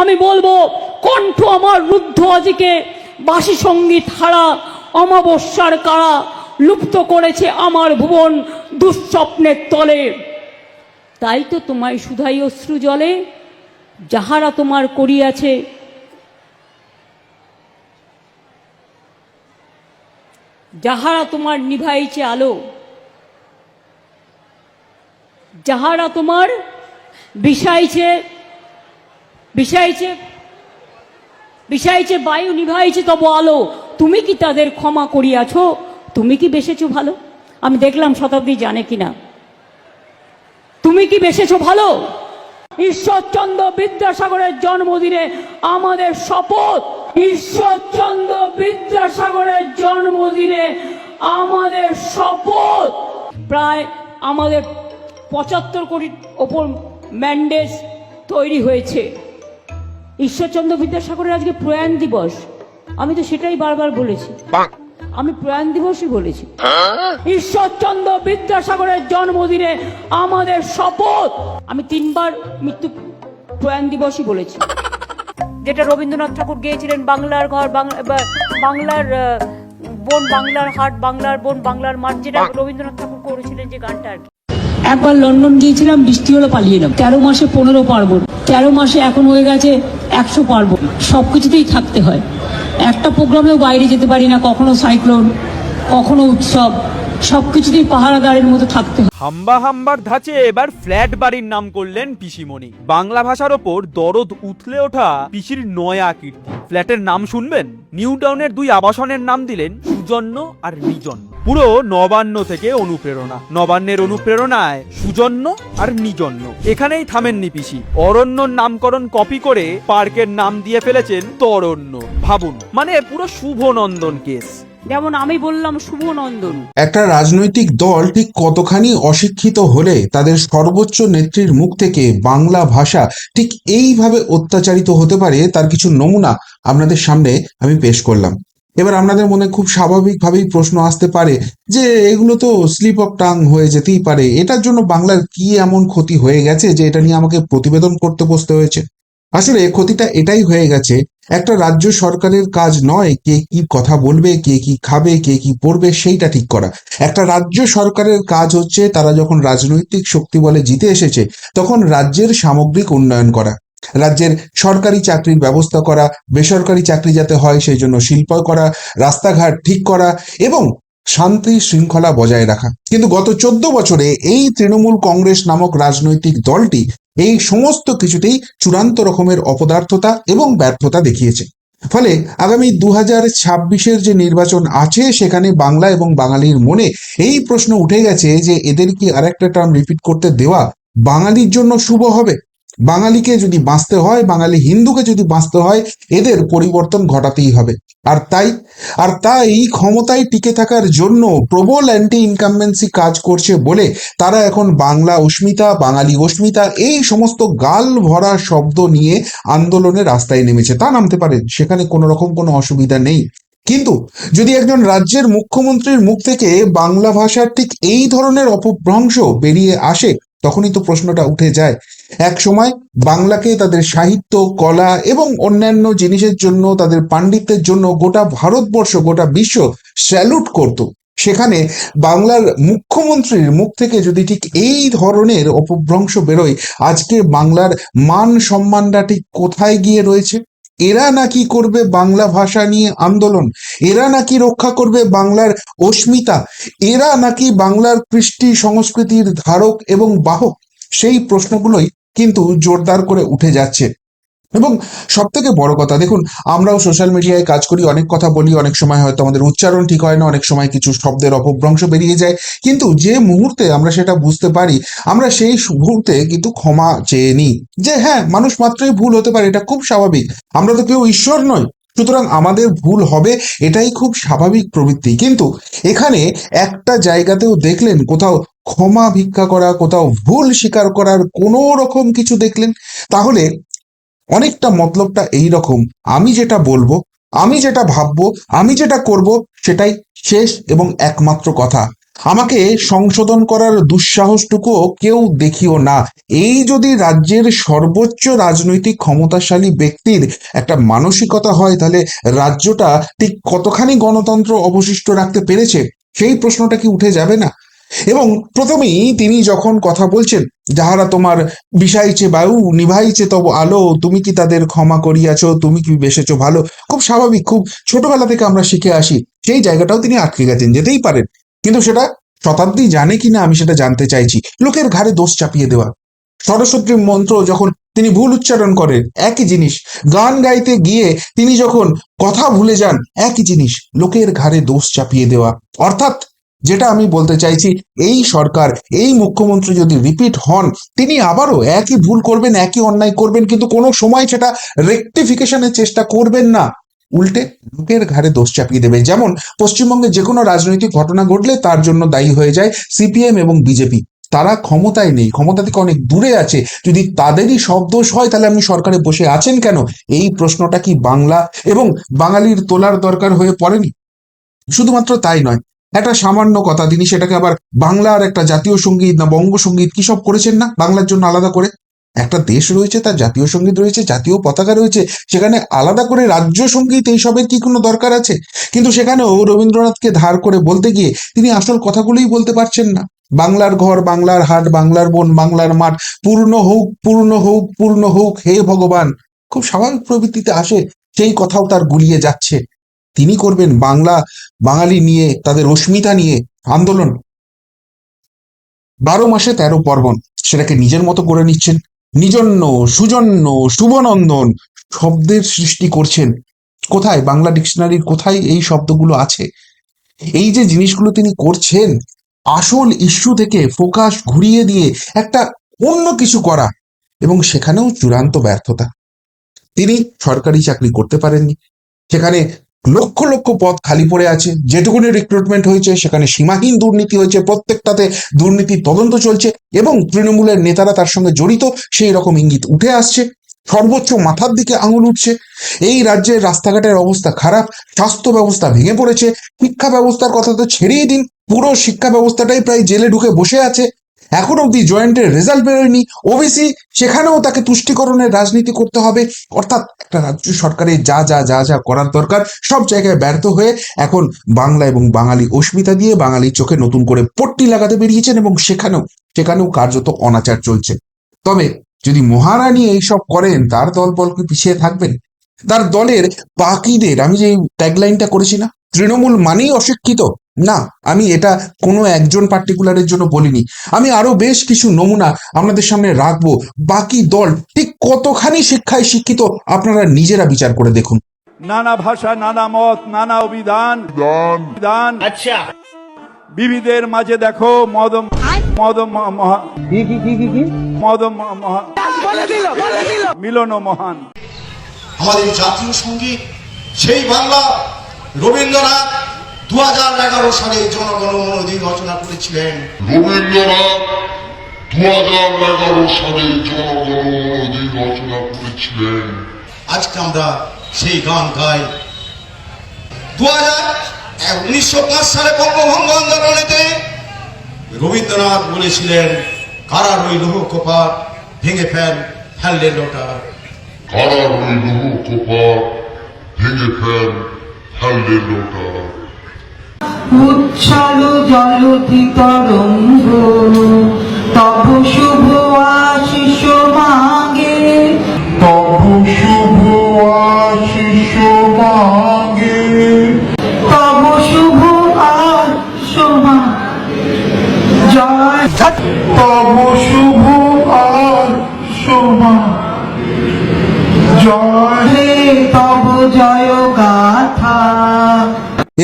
আমি বলব, কণ্ঠ আমার রুদ্ধ আজিকে। বাসি সংগীত হারা, অমাবস্যার কারা লুপ্ত করেছে আমার ভুবন দুঃস্বপ্নের তলে। তাই তো তোমায় সুধাই অশ্রু জলে, যাহারা তোমার করিয়াছে। যাহারা তোমার নিভাইছে আলো, যাহারা তোমার বিষাইছে বিষাইছে বিষাইছে বায়ু, নিভাইছে তব আলো। তুমি কি তাদের ক্ষমা করিয়াছ? তুমি কি বেসেছো ভালো? আমি দেখলাম শতাব্দী জানে কিনা। তুমি কি বেসেছো ভালো? ঈশ্বরচন্দ্র বিদ্যাসাগরের জন্মদিনে আমাদের শপথ, ঈশ্বরচন্দ্র বিদ্যাসাগরের জন্মদিনে আমাদের শপথ। প্রায় আমাদের পঁচাত্তর কোটির ওপর ম্যান্ডেজ তৈরি হয়েছে। ঈশ্বরচন্দ্র বিদ্যাসাগরের আজকে প্রয়াণ দিবস। আমি তো সেটাই বারবার বলেছি। আমি প্রয়াণ দিবসই বলেছি। ঈশ্বরচন্দ্র বিদ্যাসাগরের জন্মদিনে আমাদের শপথ! আমি তিনবার মৃত্যু প্রয়াণ দিবসই বলেছি। যেটা রবীন্দ্রনাথ ঠাকুর গিয়েছিলেন বাংলার ঘর বাংলা বাংলার বন বাংলার হাট বাংলার বন বাংলার মাঠ যেটা রবীন্দ্রনাথ ঠাকুর করেছিলেন যে গানটা আর কি। একবার লন্ডন গিয়েছিলাম, বৃষ্টি হলো পালিয়ে এলাম। তেরো মাসে পনেরো পার্বণ। তেরো মাসে এখন হয়ে গেছে একশো পার্বণ। সব কিছুতেই থাকতে হয়। একটা প্রোগ্রামেও বাইরে যেতে পারি না, কখনো সাইক্লোন, কখনো উৎসব। সব কিছুতেই পাহারাদারের মতো থাকতে হয়। হাম্বা হাম্বার ধাঁচে এবার ফ্ল্যাট বাড়ির নাম করলেন পিসিমণি। বাংলা ভাষার ওপর দরদ উথলে ওঠা পিসির নয়া কীর্তি। ফ্ল্যাটের নাম শুনবেন? নিউ টাউনের দুই আবাসনের নাম দিলেন সুজন্য আর নিজন্য। পুরো নবান্ন থেকে অনুপ্রেরণা। নবান্নের অনুপ্রেরণায় সুজন্য আর নিজন্য। এখানেই থামেননি পিসি। অরণ্যর নামকরণ কপি করে পার্কের নাম দিয়ে ফেলেছেন তরণ্য। ভাবুন মানে পুরো শুভনন্দন কেস। যেমন আমি বললাম শুভনন্দন। একটা রাজনৈতিক দল ঠিক কতখানি অশিক্ষিত হলে তাদের সর্বোচ্চ নেত্রীর মুখ থেকে বাংলা ভাষা ঠিক এইভাবে অত্যাচারিত হতে পারে তার কিছু নমুনা আপনাদের সামনে আমি পেশ করলাম। এবার আপনাদের মনে খুব স্বাভাবিকভাবেই প্রশ্ন আসতে পারে যে এগুলো তো স্লিপ অফ টাং হয়ে যেতেই পারে। এটার জন্য বাংলার কি এমন ক্ষতি হয়ে গেছে যে এটা নিয়ে আমাকে প্রতিবেদন করতে বসতে হয়েছে? আসলে ক্ষতিটা এটাই হয়ে গেছে, একটা রাজ্য সরকারের কাজ নয় কে কি কথা বলবে, কে কি খাবে, কে কি পড়বে সেইটা ঠিক করা। একটা রাজ্য সরকারের কাজ হচ্ছে তারা যখন রাজনৈতিক শক্তি বলে জিতে এসেছে, তখন রাজ্যের সামগ্রিক উন্নয়ন করা। রাজ্যের সরকারি চাকরির ব্যবস্থা করা, বেসরকারি চাকরি যাতে হয় সেই জন্য শিল্প করা, রাস্তাঘাট ঠিক করা এবং শান্তি শৃঙ্খলা বজায় রাখা। কিন্তু গত চোদ্দ বছরে এই তৃণমূল কংগ্রেস নামক রাজনৈতিক দলটি এই সমস্ত কিছুতেই চূড়ান্ত রকমের অপদার্থতা এবং ব্যর্থতা দেখিয়েছে। ফলে আগামী দু হাজার ছাব্বিশের যে নির্বাচন আছে সেখানে বাংলা এবং বাঙালির মনে এই প্রশ্ন উঠে গেছে যে এদের কি আরেকটা টার্ম রিপিট করতে দেওয়া বাঙালির জন্য শুভ হবে? বাঙালিকে যদি বাঁচতে হয়, বাঙালি হিন্দুকে যদি বাঁচতে হয়, এদের পরিবর্তন ঘটাতেই হবে। আর তাই আর তাই ক্ষমতায় টিকে থাকার জন্য প্রবল অ্যান্টি ইনকামবেন্সি কাজ করছে বলে তারা এখন বাংলা অস্মিতা, বাঙালি অস্মিতা, এই সমস্ত গাল ভরা শব্দ নিয়ে আন্দোলনের রাস্তায় নেমেছে। তা নামতে পারেন সেখানে কোনো রকম কোনো অসুবিধা নেই। কিন্তু যদি একজন রাজ্যের মুখ্যমন্ত্রীর মুখ থেকে বাংলা ভাষার ঠিক এই ধরনের অপভ্রংশ বেরিয়ে আসে তখনই তো প্রশ্নটা উঠে যায়। এক সময় বাংলাকে তাদের সাহিত্য, কলা এবং অন্যান্য জিনিসের জন্য, তাদের পাণ্ডিত্যের জন্য গোটা ভারতবর্ষ, গোটা বিশ্ব স্যালুট করত। সেখানে বাংলার মুখ্যমন্ত্রীর মুখ থেকে যদি ঠিক এই ধরনের অপভ্রংশ বেরোয় আজকে বাংলার মান সম্মানটা ঠিক কোথায় গিয়ে রয়েছে? এরা নাকি করবে বাংলা ভাষা নিয়ে আন্দোলন? এরা নাকি রক্ষা করবে বাংলার অস্মিতা? এরা নাকি বাংলার কৃষ্টি সংস্কৃতির ধারক এবং বাহক? সেই প্রশ্নগুলোই কিন্তু জোরদার করে উঠে যাচ্ছে। এবং সব থেকে বড় কথা, দেখুন, আমরাও সোশ্যাল মিডিয়ায় কাজ করি, অনেক কথা বলি, অনেক সময় হয়তো আমাদের উচ্চারণ ঠিক হয় না, অনেক সময় কিছু শব্দের অপভ্রংশ বেরিয়ে যায়, কিন্তু যে মুহূর্তে আমরা সেটা বুঝতে পারি, আমরা সেই মুহূর্তে কিন্তু ক্ষমা চেয়ে নিই। যে হ্যাঁ মানুষ মাত্রই ভুল হতে পারে, এটা খুব স্বাভাবিক। আমরা তো কেউ ঈশ্বর নই। সুতরাং আমাদের ভুল হবে, এটাই খুব স্বাভাবিক প্রবৃত্তি। কিন্তু এখানে একটা জায়গাতেও দেখলেন, কোথাও ক্ষমা ভিক্ষা করা, কোথাও ভুল স্বীকার করার কোনো রকম কিছু দেখলেন। তাহলে অনেকটা মতলবটা এই রকম আমি যেটা বলব, আমি যেটা ভাববো, আমি যেটা করব, সেটাই শেষ এবং একমাত্র কথা। আমাকে সংশোধন করার দুঃসাহসটুকুও কেউ দেখিও না। এই যদি রাজ্যের সর্বোচ্চ রাজনৈতিক ক্ষমতাশালী ব্যক্তির একটা মানসিকতা হয়, তাহলে রাজ্যটা ঠিক কতখানি গণতন্ত্র অবশিষ্ট রাখতে পেরেছে? সেই প্রশ্নটা কি উঠে যাবে না? এবং প্রথমেই তিনি যখন কথা বলছেন, যাহারা তোমার বিষাইছে বায়ু, নিভাইছে তব আলো, তুমি কি তাদের ক্ষমা করিয়াছ? তুমি কি বেসেছো ভালো? খুব স্বাভাবিক, খুব ছোটবেলা থেকে আমরা শিখে আসি, সেই জায়গাটাও তিনি আটকে গেছেন, যেতেই পারেন। কিন্তু সেটা শতাব্দী জানে কিনা আমি সেটা জানতে চাইছি। লোকের ঘাড়ে দোষ চাপিয়ে দেওয়া। সরস্বতী মন্ত্র যখন তিনি ভুল উচ্চারণ করেন, একই জিনিস। গান গাইতে গিয়ে তিনি যখন কথা ভুলে যান, একই জিনিস। লোকের ঘাড়ে দোষ চাপিয়ে দেওয়া। অর্থাৎ যেটা আমি বলতে চাইছি, এই সরকার, এই মুখ্যমন্ত্রী যদি রিপিট হন, তিনি আবারও একই ভুল করবেন, একই অন্যায় করবেন, কিন্তু কোনো সময় সেটা রেকটিফিকেশনের চেষ্টা করবেন না। উল্টে লোকের ঘাড়ে দোষ চাপিয়ে দেবে। যেমন পশ্চিমবঙ্গে যে কোনো রাজনৈতিক ঘটনা ঘটলে তার জন্য দায়ী হয়ে যায় সিপিএম এবং বিজেপি। তারা ক্ষমতায় নেই, ক্ষমতা থেকে অনেক দূরে আছে। যদি তাদেরই সব দোষ হয়, তাহলে আপনি সরকারে বসে আছেন কেন? এই প্রশ্নটা কি বাংলা এবং বাঙালির তোলার দরকার হয়ে পড়েনি? শুধুমাত্র তাই নয় একটা সামান্য কথা, তিনি সেটাকে আবার বাংলার একটা জাতীয় সংগীত না বঙ্গসঙ্গীত কি সব করেছেন না বাংলার জন্য আলাদা করে? একটা দেশ রয়েছে, তার জাতীয় সংগীত রয়েছে, জাতীয় পতাকা রয়েছে, সেখানে আলাদা করে রাজ্য সংগীত এইসবের কি কোনো দরকার আছে? কিন্তু সেখানেও রবীন্দ্রনাথকে ধার করে বলতে গিয়ে তিনি আসল কথাগুলোই বলতে পারছেন না। বাংলার ঘর, বাংলার হাট, বাংলার বন, বাংলার মাঠ, পূর্ণ হোক পূর্ণ হোক পূর্ণ হোক, হে ভগবান। খুব স্বাভাবিক প্রবৃত্তিতে আসে, সেই কথাও তার গুলিয়ে যাচ্ছে। তিনি করবেন বাংলা, বাঙালি নিয়ে, তাদের অস্মিতা নিয়ে আন্দোলন। বারো মাসে তেরো পর্বণ, সেটাকে নিজের মতো করে নিচ্ছেন। নিজন্য, সুজন্য, শুভনন্দন শব্দের সৃষ্টি করছেন। কোথায়? বাংলা ডিকশনারির কোথায় এই শব্দগুলো আছে? এই যে জিনিসগুলো তিনি করছেন, আসল ইস্যু থেকে ফোকাস ঘুরিয়ে দিয়ে একটা অন্য কিছু করা, এবং সেখানেও চূড়ান্ত ব্যর্থতা। তিনি সরকারি চাকরি করতে পারেননি। সেখানে লক্ষ লক্ষ পদ খালি পড়ে আছে। যেটুকুনি রিক্রুটমেন্ট হয়েছে, সেখানে সীমাহীন দুর্নীতি হয়েছে। প্রত্যেকটাতে দুর্নীতির তদন্ত চলছে এবং তৃণমূলের নেতারা তার সঙ্গে জড়িত। সেই রকম ইঙ্গিত উঠে আসছে। সর্বোচ্চ মাথার দিকে আঙুল উঠছে। এই রাজ্যের রাস্তাঘাটের অবস্থা খারাপ। স্বাস্থ্য ব্যবস্থা ভেঙে পড়েছে। শিক্ষা ব্যবস্থার কথা তো ছেড়েই দিন। পুরো শিক্ষা ব্যবস্থাটাই প্রায় জেলে ঢুকে বসে আছে। এখন অব্দি জয়েন্টের রেজাল্ট বেরোয়নি। ওবিসি সেখানেও তাকে তুষ্টিকরণের রাজনীতি করতে হবে। অর্থাৎ একটা রাজ্য সরকারের যা যা যা যা করার দরকার, সব জায়গায় ব্যর্থ হয়ে এখন বাংলা এবং বাঙালি অস্মিতা দিয়ে বাঙালির চোখে নতুন করে পট্টি লাগাতে বেরিয়েছেন এবং সেখানেও সেখানেও কার্যত অনাচার চলছে। তবে যদি মহারানী এইসব করেন, তার দল বল কি পিছিয়ে থাকবেন? তার দলের বাকিদের, আমি যে ট্যাগলাইনটা করেছি না, তৃণমূল মানেই অশিক্ষিত। না আমি এটা কোনো একজন পার্টিকুলারের জন্য বলিনি। আমি আরও বেশ কিছু নমুনা আপনাদের সামনে রাখব। বাকি দল ঠিক কতখানি শিক্ষায় শিক্ষিত আপনারা নিজেরা বিচার করে দেখুন। নানা ভাষা নানা মত নানা অভিধান। বিধান আচ্ছা। বিবিধের মাঝে দেখো মদ মদ ম- মহা- মদ মিলন মহান। আমাদের জাতীয় সংগীত সেই বাংলা রবীন্দ্রনাথ দু হাজার এগারো সালে জনগণ রচনা করেছিলেন। রবীন্দ্রনাথ দু হাজার এগারো সালে জনগণ রচনা করেছিলেন। আজকে আমরা সেই গান গাই। দু হাজার উনিশশো পাঁচ সালে বঙ্গভঙ্গ আন্দোলনেতে রবীন্দ্রনাথ বলেছিলেন কারা রইল কোপার ভেঙে ফেল ফেললে লোটা কারা রইল কোপার ভেঙে ফেল ফেললে লোটা উচ্ছল জলধি তরঙ্গ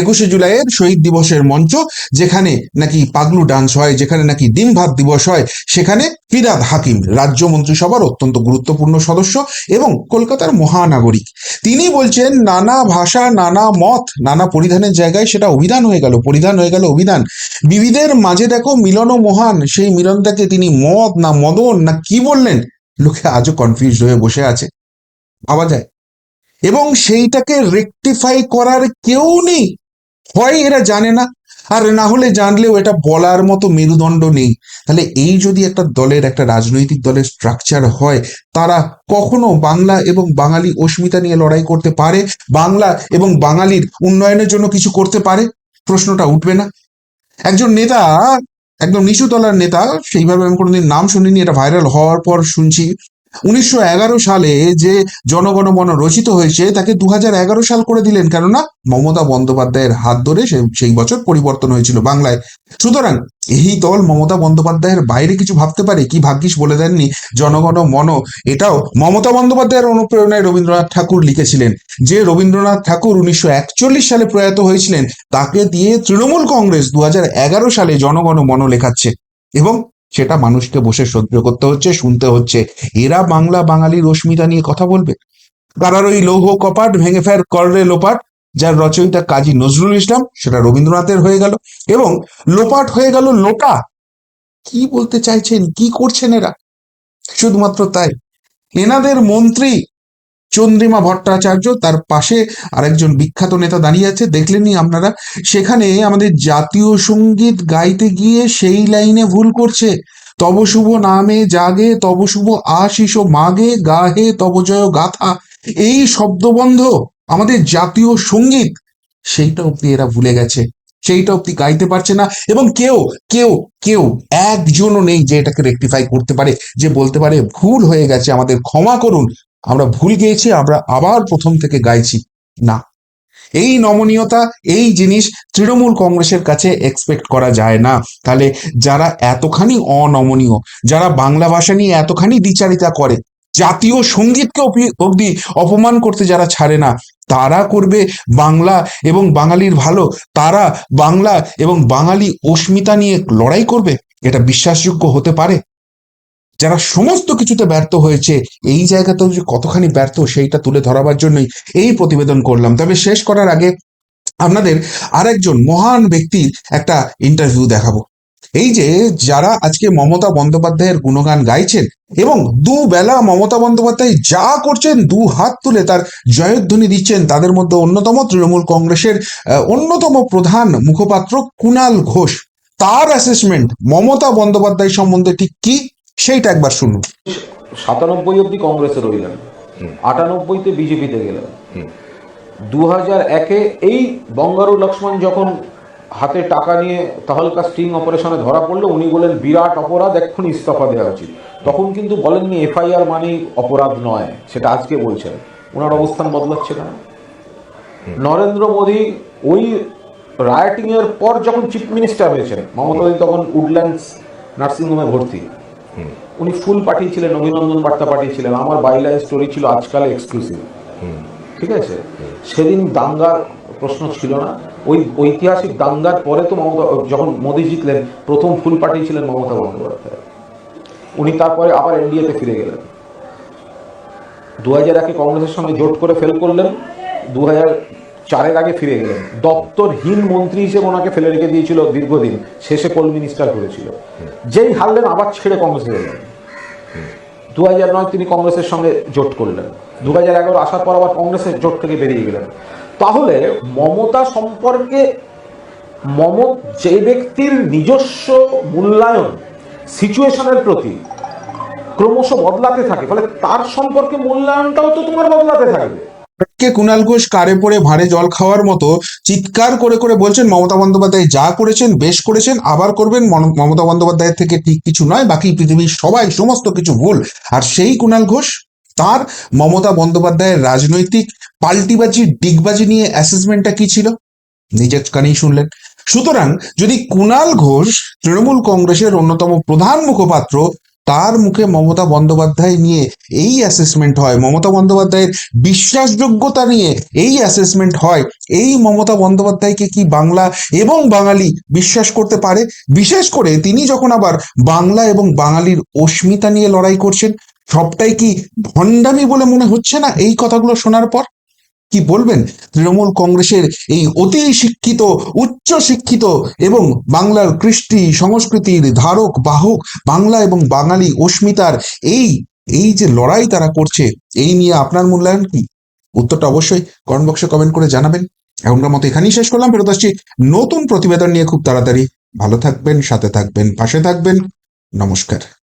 একুশে জুলাইয়ের শহীদ দিবসের মঞ্চ, যেখানে নাকি পাগলু ডান্স হয়, যেখানে নাকি ডিম ভাত দিবস হয়, সেখানে ফিরাদ হাকিম, রাজ্য মন্ত্রিসভার অত্যন্ত গুরুত্বপূর্ণ সদস্য এবং কলকাতার মহানাগরিক। তিনি বলছেন, নানা ভাষা, নানা মত, নানা পরিধানের জায়গায় সেটা অভিধান হয়ে গেল, পরিধান হয়ে গেল অভিধান। বিবিধের মাঝে দেখো মিলন ও মহান, সেই মিলনটাকে তিনি মদ না মদন, না কি বললেন? লোকে আজও কনফিউজ হয়ে বসে আছে। ভাবা যায়। এবং সেইটাকে রেকটিফাই করার কেউ নেই। হয় এরা জানে না। আর না হলে জানলেও এটা বলার মতো মেরুদণ্ড নেই। তাহলে এই যদি একটা দলের, একটা রাজনৈতিক দলের স্ট্রাকচার হয়, তারা কখনো বাংলা এবং বাঙালি অস্মিতা নিয়ে লড়াই করতে পারে? বাংলা এবং বাঙালির উন্নয়নের জন্য কিছু করতে পারে? প্রশ্নটা উঠবে না। একজন নেতা, একদম নিচু তলার নেতা, সেইভাবে আমি কোনোদিন নাম শুনিনি, এটা ভাইরাল হওয়ার পর শুনছি। উনিশশো এগারো সালে যে জনগণমন রচিত হয়েছে, তাকে দু সাল করে দিলেন। কেননা মমতা বন্দ্যোপাধ্যায়ের হাত ধরে সেই বছর পরিবর্তন হয়েছিল বাংলায়। সুতরাং এই দল মমতা বন্দ্যোপাধ্যায়ের বাইরে কিছু ভাবতে পারে? কি ভাগ্যিস বলে দেননি জনগণ মন এটাও মমতা বন্দ্যোপাধ্যায়ের অনুপ্রেরণায় রবীন্দ্রনাথ ঠাকুর লিখেছিলেন। যে রবীন্দ্রনাথ ঠাকুর উনিশশো একচল্লিশ সালে প্রয়াত হয়েছিলেন, তাকে দিয়ে তৃণমূল কংগ্রেস দু সালে জনগণ মন লেখাচ্ছে। এবং সেটা মানুষকে বসে সহ্য করতে হচ্ছে, শুনতে হচ্ছে। এরা বাংলা বাঙালি রশ্মিতা নিয়ে কথা বলবে। কারার ওই লৌহ কপাট ভেঙে ফের কররে লোপাট, যার রচয়িতা কাজী নজরুল ইসলাম, সেটা রবীন্দ্রনাথের হয়ে গেল। এবং লোপাট হয়ে গেল লোটা। কি বলতে চাইছেন? কি করছেন এরা? শুধুমাত্র তাই। এনাদের মন্ত্রী চন্দ্রিমা ভট্টাচার্য, তার পাশে আরেকজন বিখ্যাত নেতা দাঁড়িয়ে আছে। দেখলেননি আপনারা, সেখানে আমাদের জাতীয় সংগীত গাইতে গিয়ে সেই লাইনে ভুল করছে। তব শুভ নামে জাগে, তব শুভ আশিস মাগে, গাহে তব জয় গাথা। এই শব্দবন্ধ আমাদের জাতীয় সংগীত, সেইটা অব্দি এরা ভুলে গেছে। সেইটা অব্দি গাইতে পারছে না এবং কেউ কেউ কেউ একজনও নেই যে এটাকে রেকটিফাই করতে পারে, যে বলতে পারে ভুল হয়ে গেছে। আমাদের ক্ষমা করুন আমরা ভুল গেয়েছি, আমরা আবার প্রথম থেকে গাইছি। না। এই নমনীয়তা, এই জিনিস তৃণমূল কংগ্রেসের কাছে এক্সপেক্ট করা যায় না। তাহলে যারা এতখানি অনমনীয়, যারা বাংলা ভাষা নিয়ে এতখানি দ্বিচারিতা করে, জাতীয় সঙ্গীতকে অবধি অপমান করতে যারা ছাড়ে না, তারা করবে বাংলা এবং বাঙালির ভালো, তারা বাংলা এবং বাঙালি অস্মিতা নিয়ে লড়াই করবে? এটা বিশ্বাসযোগ্য হতে পারে? যারা সমস্ত কিছুতে ব্যর্থ হয়েছে, এই জায়গাতেও যে কতখানি ব্যর্থ সেইটা তুলে ধরাবার জন্যই এই প্রতিবেদন করলাম। তবে শেষ করার আগে আপনাদের আরেকজন মহান ব্যক্তির একটা ইন্টারভিউ দেখাবো। এই যে যারা আজকে মমতা বন্দ্যোপাধ্যায়ের গুণগান গাইছেন এবং দুবেলা মমতা বন্দ্যোপাধ্যায় যা করছেন, দু হাত তুলে তার জয়ধ্বনি দিচ্ছেন, তাদের মধ্যে অন্যতম তৃণমূল কংগ্রেসের অন্যতম প্রধান মুখপাত্র কুণাল ঘোষ। তার অ্যাসেসমেন্ট মমতা বন্দ্যোপাধ্যায় সম্বন্ধে ঠিক কি? সেইটা একবার শুনুন। সাতানব্বই অব্দি কংগ্রেসে রইলেন। আটানব্বইতে বিজেপিতে গেলেন। দু হাজার একে এই বঙ্গারু লক্ষ্মণ যখন হাতে টাকা নিয়ে তাহলকা স্টিং অপারেশনে ধরা পড়ল উনি বলেন বিরাট অপরাধ এক্ষুনি ইস্তফা দেওয়া উচিত। তখন কিন্তু বলেননি এফআইআর মানেই অপরাধ নয়। সেটা আজকে বলছেন। ওনার অবস্থান বদলাচ্ছে না নরেন্দ্র মোদী ওই রাইটিং এর পর যখন চিফ মিনিস্টার হয়েছেন মমতা তখন উডল্যান্ডস নার্সিংহোমে ভর্তি। উনি ফুল পাঠিয়েছিলেন অভিনন্দন বার্তা পাঠিয়েছিলেন। আমার বাইলাইন স্টোরি ছিল আজকাল এক্সক্লুসিভ ঠিক আছে? সেদিন দাঙ্গার প্রশ্ন ছিল না। ওই ঐতিহাসিক দাঙ্গার পরে তো মমতা যখন মোদি জিতলেন প্রথম ফুল পাঠিয়েছিলেন মমতা বন্দ্যোপাধ্যায়। উনি তারপরে আবার এনডিএতে ফিরে গেলেন। দু হাজার একে কংগ্রেসের সঙ্গে জোট করে ফেল করলেন। দু হাজার চারের আগে ফিরে গেলেন দপ্তরহীন মন্ত্রী হিসেবে ওনাকে ফেলে রেখে দিয়েছিল দীর্ঘদিন। শেষে কোল মিনিস্টার করেছিল। যেই হারলেন, আবার ছেড়ে কংগ্রেসে গেলেন দু হাজার নয় তিনি কংগ্রেসের সঙ্গে জোট করলেন। দু হাজার এগারো আসার পর আবার কংগ্রেসের জোট থেকে বেরিয়ে গেলেন। তাহলে মমতা সম্পর্কে মম যে ব্যক্তির নিজস্ব মূল্যায়ন, সিচুয়েশনের প্রতি ক্রমশ বদলাতে থাকে, ফলে তার সম্পর্কে মূল্যায়নটাও তো তোমার বদলাতে থাকবে। কে কুণাল ঘোষ কারে পড়ে ভাঁড়ে জল খাওয়ার মতো চিৎকার করে করে বলছেন মমতা বন্দ্যোপাধ্যায়, যা করেছেন, বেশ করেছেন, আবার করবেন। মমতা বন্দ্যোপাধ্যায়ের থেকে ঠিক কিছু নয়, বাকি পৃথিবীর সবাই সমস্ত কিছু ভুল। আর সেই কুণাল ঘোষ, তার মমতা বন্দ্যোপাধ্যায়ের রাজনৈতিক পাল্টিবাজি, ডিগবাজি নিয়ে অ্যাসেসমেন্টটা কি ছিল? নিজের কানেই শুনলেন। সুতরাং যদি কুণাল ঘোষ তৃণমূল কংগ্রেসের অন্যতম প্রধান মুখপাত্র তার মুখে মমতা বন্দ্যোপাধ্যায় নিয়ে এই অ্যাসেসমেন্ট হয়। মমতা বন্দ্যোপাধ্যায়ের বিশ্বাসযোগ্যতা নিয়ে এই অ্যাসেসমেন্ট হয়। এই মমতা বন্দ্যোপাধ্যায়কে কি বাংলা এবং বাঙালি বিশ্বাস করতে পারে? বিশেষ করে তিনি যখন আবার বাংলা এবং বাঙালির অস্মিতা নিয়ে লড়াই করছেন, সবটাই কি ভণ্ডামি বলে মনে হচ্ছে না এই কথাগুলো শোনার পর? কি বলবেন? তৃণমূল কংগ্রেসের এই অতি শিক্ষিত, উচ্চ শিক্ষিত এবং বাংলার কৃষ্টি সংস্কৃতির ধারক, বাহক, বাংলা এবং বাঙালি অস্মিতার এই এই যে লড়াই তারা করছে, এই নিয়ে আপনার মূল্যায়ন কি? উত্তরটা অবশ্যই কমেন্ট বক্সে কমেন্ট করে জানাবেন। এখনকার মতো এখানেই শেষ করলাম। ফেরত আসছি নতুন প্রতিবেদন নিয়ে খুব তাড়াতাড়ি। ভালো থাকবেন, সাথে থাকবেন, পাশে থাকবেন। নমস্কার।